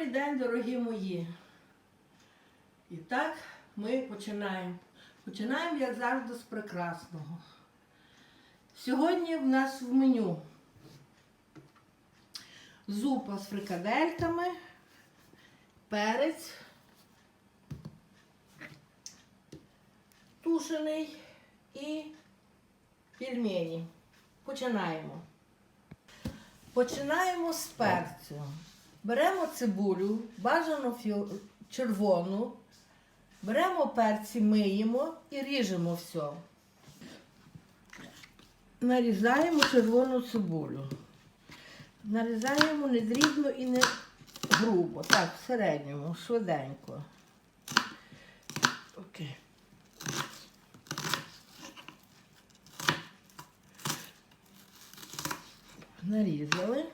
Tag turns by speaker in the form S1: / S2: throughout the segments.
S1: Добрий день, дорогі мої. І так ми починаємо. Починаємо, як завжди, з прекрасного. Сьогодні в нас в меню зупа з фрикадельками, перець, тушений і пельмені. Починаємо. Починаємо з перцю. Беремо цибулю, бажано червону, беремо перці, миємо і ріжемо все. Нарізаємо червону цибулю. Нарізаємо не дрібно і не грубо. Так, в середньому, швиденько. Окей. Нарізали.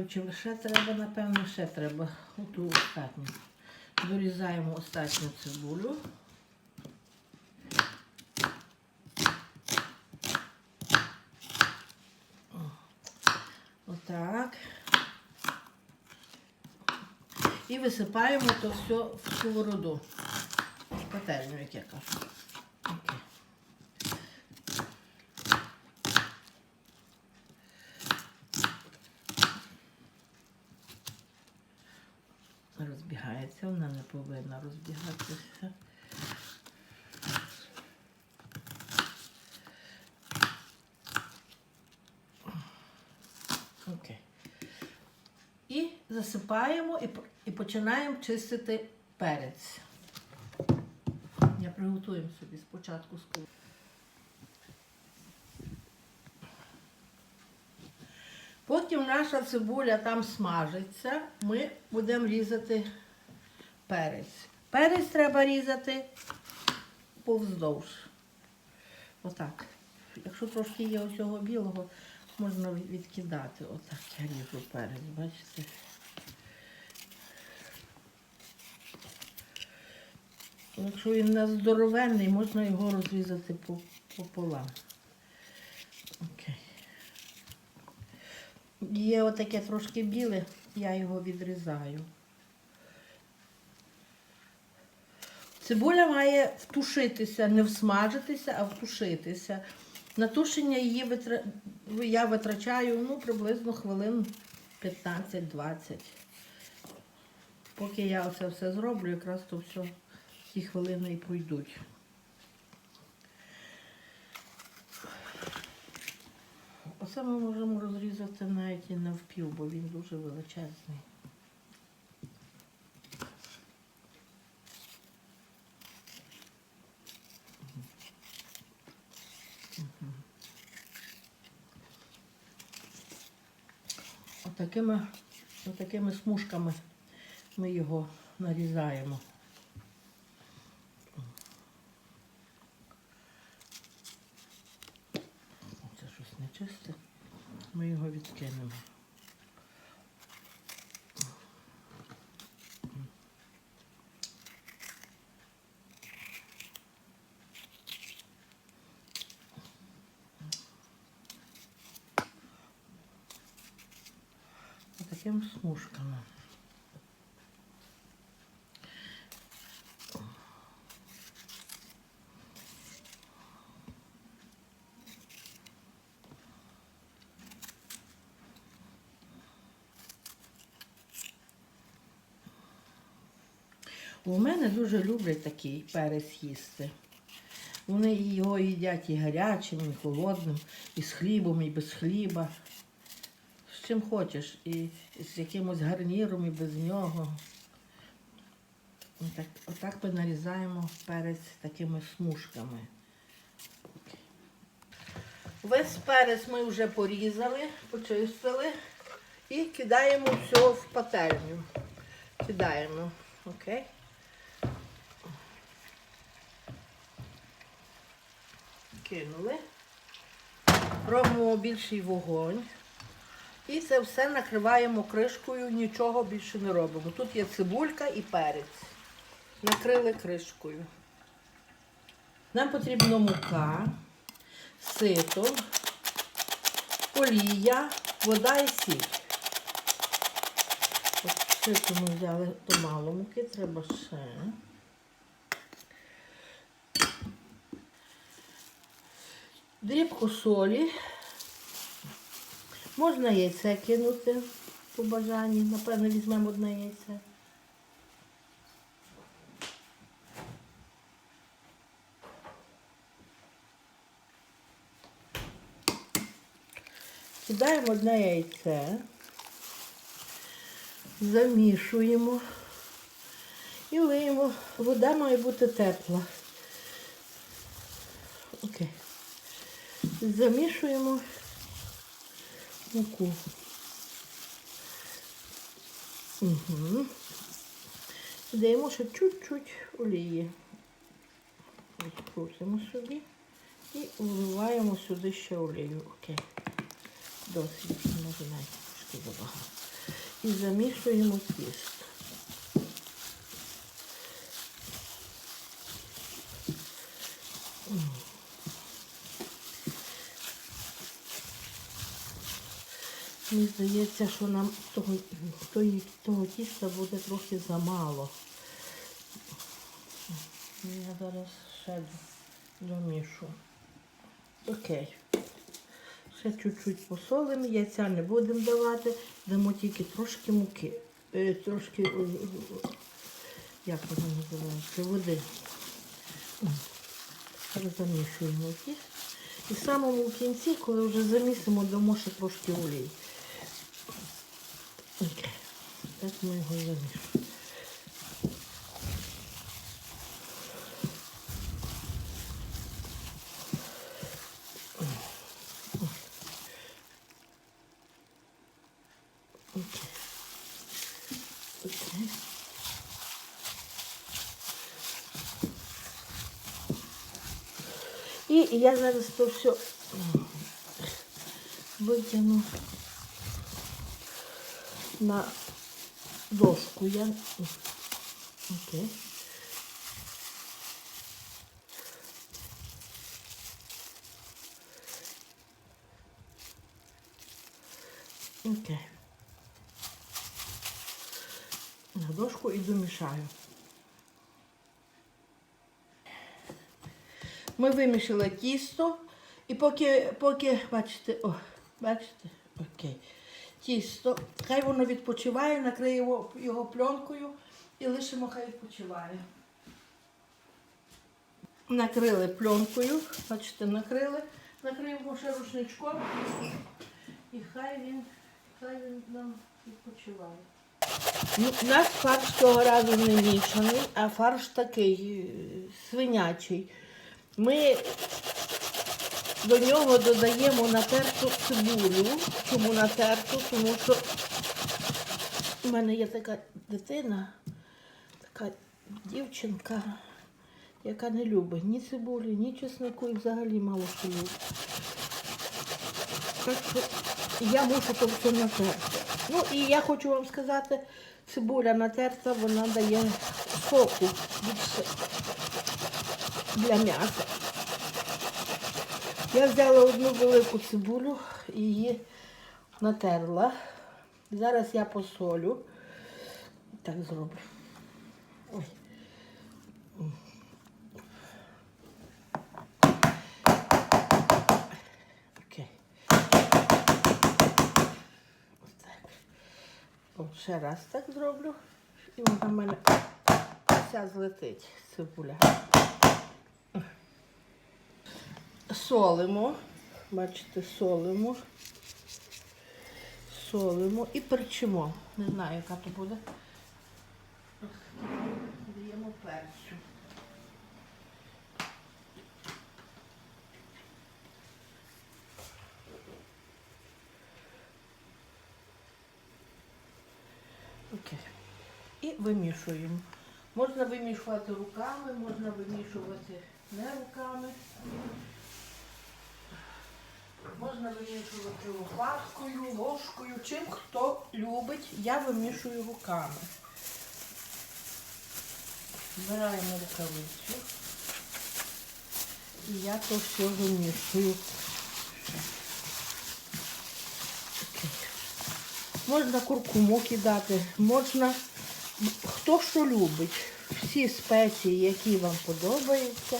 S1: Думаю, чи ще треба, напевно, ще треба. Оту остатню. Дорізаємо остатню цибулю. Отак. І висипаємо то все в сковороду. Пательню, як я кажу. Окей. розбігається, вона не повинна розбігатися. Окей. І засипаємо і, починаємо чистити перець. Я приготуємо собі спочатку сковорідку. Потім наша цибуля там смажиться, ми будемо різати перець. Перець треба різати повздовж. Отак. Якщо трошки є оцього білого, можна відкидати. Отак я ріжу перець, бачите? Якщо він не здоровенний, можна його розрізати по- пополам. Окей. Є отаке трошки біле, я його відрізаю. Цибуля має втушитися, не всмажитися, а втушитися. На тушення її витра... я витрачаю ну, приблизно хвилин 15-20. Поки я оце все зроблю, якраз то все ті хвилини і пройдуть. Оце ми можемо розрізати навіть і навпіл, бо він дуже величезний. Отакими, отакими смужками ми його нарізаємо. Це щось нечисте. Ми його відкинемо. Такими смужками. У мене дуже люблять такий перець їсти. Вони його їдять і гарячим, і холодним, і з хлібом, і без хліба. Чим хочеш. І з якимось гарніром, і без нього. Отак, отак ми нарізаємо перець такими смужками. Весь перець ми вже порізали, почистили і кидаємо все в пательню. Кидаємо. Окей? Кинули. Робимо більший вогонь. І це все накриваємо кришкою, нічого більше не робимо. Тут є цибулька і перець. Накрили кришкою. Нам потрібна мука, сито, олія, вода і сіль. Сито ми взяли то мало муки, треба ще. Дрібку солі. Можна яйце кинути по бажанні. Напевно, візьмемо одне яйце. Кидаємо одне яйце, замішуємо і лиємо. Вода має бути тепла. Окей. Замішуємо муку. Угу. Даємо ще чуть-чуть олії. Відкрутимо собі і вливаємо сюди ще олію. Окей. Досить, може навіть трошки забагато. І замішуємо тісто. Мені здається, що нам того, того, тіста буде трохи замало. Я зараз ще домішу. Окей. Ще чуть-чуть посолимо, яйця не будемо давати, дамо тільки трошки муки. Е, трошки, е, як воно називається, води. Зараз замішуємо тіст. І в самому кінці, коли вже замісимо, дамо ще трошки олії. Окей. Так ми його замішуємо. Окей. Окей. І я зараз то все витягну на дошку. Я... Окей. Окей. На дошку і домішаю. Ми вимішали тісто і поки, поки, бачите, о, бачите, окей. Тісто, хай воно відпочиває, накриємо його пленкою і лишимо, хай відпочиває. Накрили пленкою, бачите, накрили, накриємо ще рушничком і хай він, хай він нам відпочиває. Ну, у нас фарш цього разу не мішаний, а фарш такий е, свинячий. Ми до нього додаємо натерту цибулю. Чому натерту? Тому що в мене є така дитина, така дівчинка, яка не любить ні цибулі, ні чеснику і взагалі мало що любить. Так що я мушу то все натерти. Ну і я хочу вам сказати, цибуля натерта, вона дає соку більше для м'яса. Я взяла одну велику цибулю і її натерла. Зараз я посолю. Так зроблю. Ой. Окей. Так. Ще раз так зроблю. І вона в мене вся злетить цибуля. Солимо. Бачите, солимо. солимо і перчимо. Не знаю, яка то буде. Даємо перцю. Окей. І вимішуємо. Можна вимішувати руками, можна вимішувати не руками. Можна вимішувати лопаткою, ложкою, чим хто любить. Я вимішую руками. Збираємо рукавицю. І я то все вимішую. Можна куркуму кидати, можна хто що любить. Всі спеції, які вам подобаються.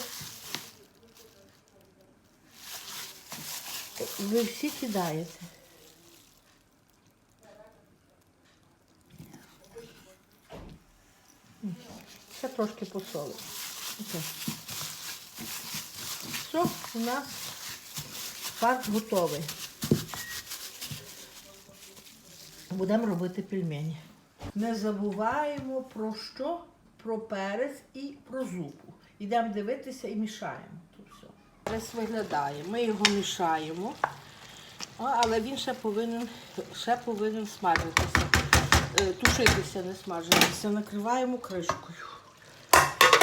S1: Ви всі кидаєте. Ще трошки посолю. Все, у нас фарш готовий. Будемо робити пельмені. Не забуваємо про що? Про перець і про зупу. Йдемо дивитися і мішаємо. Тут виглядає. Ми його мішаємо, але він ще повинен, ще повинен смажитися. Е, Тушитися, не смажитися. Накриваємо кришкою.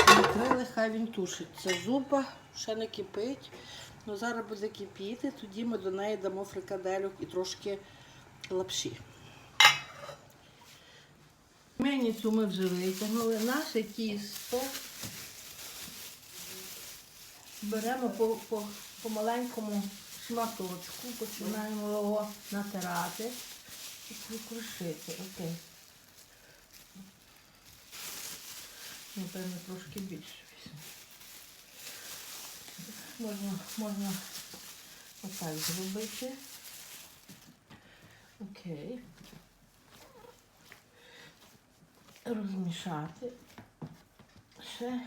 S1: Накрили, хай він тушиться. Зупа ще не кипить. Ну, зараз буде кипіти, тоді ми до неї дамо фрикадельок і трошки лапші. Меніцю ми вже витягнули. Наше тісто беремо по, по, по маленькому шматочку, починаємо його натирати і крушити. Окей. Напевно, трошки більше візьму. Можна, можна отак зробити. Окей. розмішати. Ще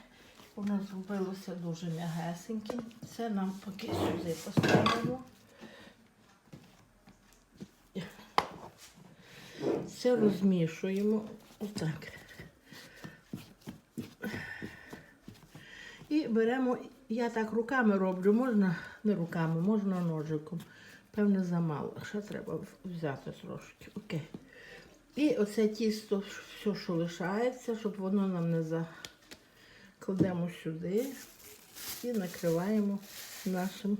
S1: воно зробилося дуже м'ягесеньким. Це нам поки сюди поставимо. Це розмішуємо отак. І беремо, я так руками роблю, можна не руками, можна ножиком. Певне, замало. Ще треба взяти трошки. Окей. І оце тісто, все, що лишається, щоб воно нам не закладемо сюди і накриваємо нашим.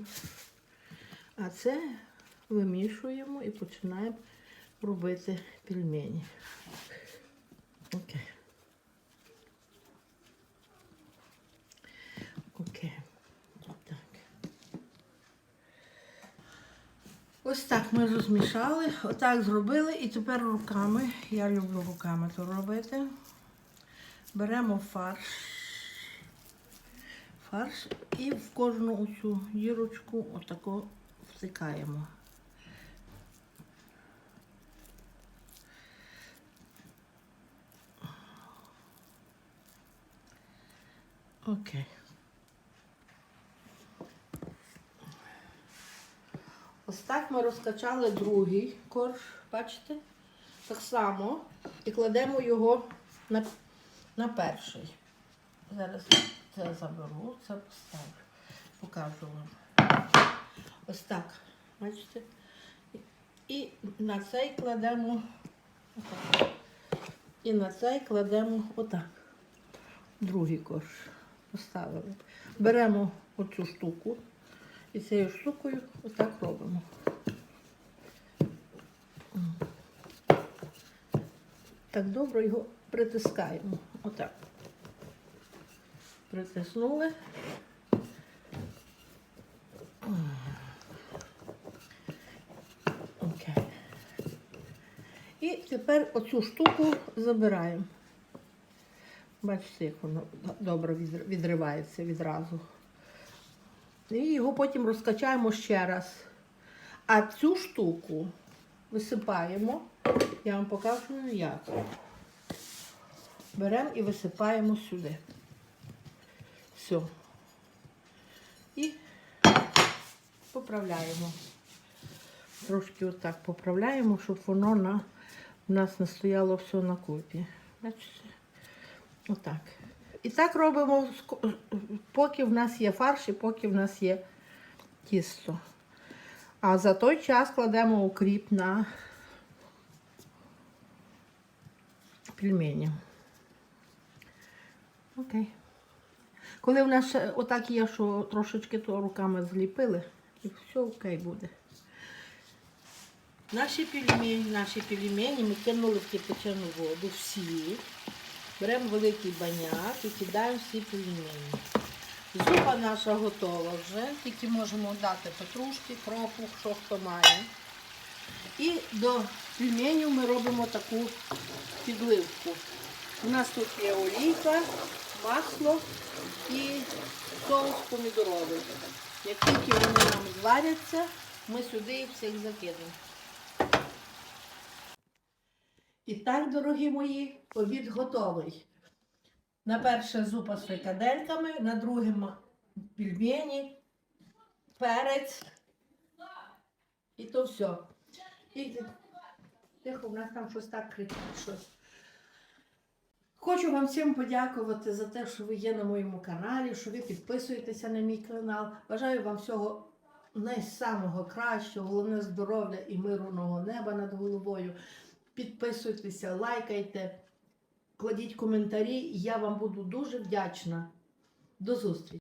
S1: А це вимішуємо і починаємо робити пельмені. Окей. Ось так ми розмішали, отак зробили і тепер руками, я люблю руками то робити. Беремо фарш. Фарш і в кожну оцю дірочку отако втикаємо. Окей. Ось так ми розкачали другий корж, бачите? Так само і кладемо його на, на перший. Зараз це заберу, це поставлю, покажу вам. Ось так, бачите? І на цей кладемо отак. І на цей кладемо отак. Другий корж поставили. Беремо оцю штуку. І цією штукою отак робимо. Так добре його притискаємо. Отак. Притиснули. Окей. І тепер оцю штуку забираємо. Бачите, як воно добре відривається відразу. І його потім розкачаємо ще раз. А цю штуку висипаємо. Я вам покажу як. Беремо і висипаємо сюди. Все. І поправляємо. трошки отак поправляємо, щоб воно на, у нас не стояло все на купі. Бачите? Отак. І так робимо, поки в нас є фарш і поки в нас є тісто. А за той час кладемо укріп на пельмені. Окей. Коли в нас отак є, що трошечки то руками зліпили, і все окей буде. Наші пельмені, наші пельмені ми кинули в кипячену воду всі. Беремо великий баняк і кидаємо всі пельмені. Зупа наша готова вже, тільки можемо дати петрушки, кропу, що хто має. І до пельменів ми робимо таку підливку. У нас тут є олійка, масло і соус помідоровий. Як тільки вони нам зваряться, ми сюди їх всіх закинемо. І так, дорогі мої, обід готовий. На перше зупа з фрикадельками, на друге пельмені, перець. І то все. І тихо, в нас там щось так кричить. Щось. Хочу вам всім подякувати за те, що ви є на моєму каналі, що ви підписуєтеся на мій канал. Бажаю вам всього найсамого кращого, головне здоров'я і мирного неба над головою. Підписуйтеся, лайкайте, кладіть коментарі, я вам буду дуже вдячна. До зустрічі!